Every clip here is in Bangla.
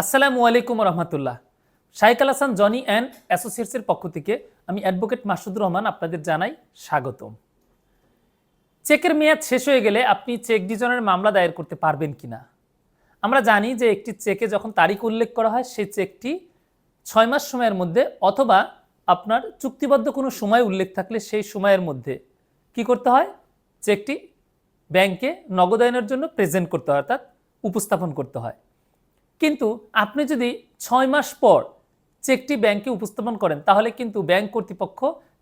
আসসালামু আলাইকুম রহমতুল্লাহ। শাইক আল হাসান, জনি অ্যান্ড অ্যাসোসিয়েটসের পক্ষ থেকে আমি অ্যাডভোকেট মাসুদুর রহমান আপনাদের জানাই স্বাগতম। চেকের মেয়াদ শেষ হয়ে গেলে আপনি চেক ডিজনের মামলা দায়ের করতে পারবেন কিনা? আমরা জানি যে একটি চেকে যখন তারিখ উল্লেখ করা হয়, সেই চেকটি ছয় মাস সময়ের মধ্যে অথবা আপনার চুক্তিবদ্ধ কোনো সময় উল্লেখ থাকলে সেই সময়ের মধ্যে কি করতে হয়? চেকটি ব্যাংকে নগদায়নের জন্য প্রেজেন্ট করতে হয়, অর্থাৎ উপস্থাপন করতে হয়। কিন্তু আপনি যদি ছয় মাস পর চেকটি ব্যাংকে উপস্থাপন করেন, তাহলে কিন্তু ব্যাংক কর্তৃপক্ষ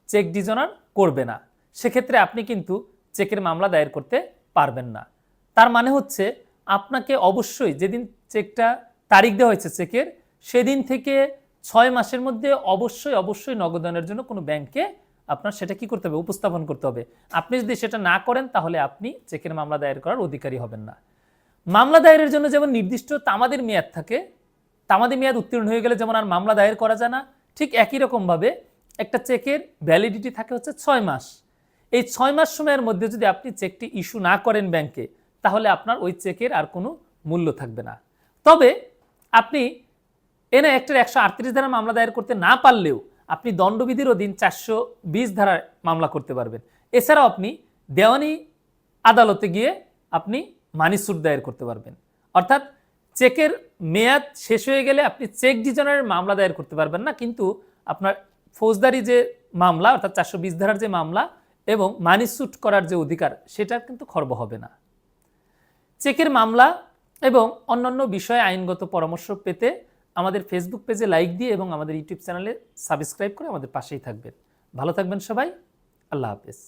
চেক ডিজনার করবে না। সেক্ষেত্রে আপনি কিন্তু চেকের মামলা দায়ের করতে পারবেন না। তার মানে হচ্ছে আপনাকে অবশ্যই যেদিন চেকটা তারিখ দেওয়া হয়েছে চেকের সেদিন থেকে ছয় মাসের মধ্যে অবশ্যই অবশ্যই নগদানের জন্য কোনো ব্যাংকে আপনার সেটা কি করতে হবে? উপস্থাপন করতে হবে। আপনি যদি সেটা না করেন, তাহলে আপনি চেকের মামলা দায়ের করার অধিকারী হবেন না। মামলা দায়েরের জন্য যেমন নির্দিষ্ট তামাদের মেয়াদ থাকে তামাদি মেয়াদ উত্তীর্ণ হয়ে গেলে যেমন আর মামলা দায়ের করা যায় না, ঠিক একই রকমভাবে একটা চেকের ভ্যালিডিটি থাকে হচ্ছে ছয় মাস। এই ছয় মাস সময়ের মধ্যে যদি আপনি চেকটি ইস্যু না করেন ব্যাংকে তাহলে আপনার ওই চেকের আর কোনো মূল্য থাকবে না। তবে আপনি এনে একটার একশো আটত্রিশ ধারা মামলা দায়ের করতে না পারলেও আপনি দণ্ডবিধির অধীন চারশো বিশ ধারায় মামলা করতে পারবেন। এছাড়াও আপনি দেওয়ানি আদালতে গিয়ে আপনি মানি সুট দায়ের করতে পারবেন। অর্থাৎ চেকের মেয়াদ শেষ হয়ে গেলে আপনি চেক ডিজনের মামলা দায়ের করতে পারবেন না, কিন্তু আপনার ফৌজদারি যে মামলা, অর্থাৎ চারশো বিশ ধারার যে মামলা এবং মানি সুট করার যে অধিকার সেটা কিন্তু খর্ব হবে না। চেকের মামলা এবং অন্যান্য বিষয়ে আইনগত পরামর্শ পেতে আমাদের ফেসবুক পেজে লাইক দিয়ে এবং আমাদের ইউটিউব চ্যানেলে সাবস্ক্রাইব করে আমাদের পাশেই থাকবেন। ভালো থাকবেন সবাই, আল্লাহ হাফেজ।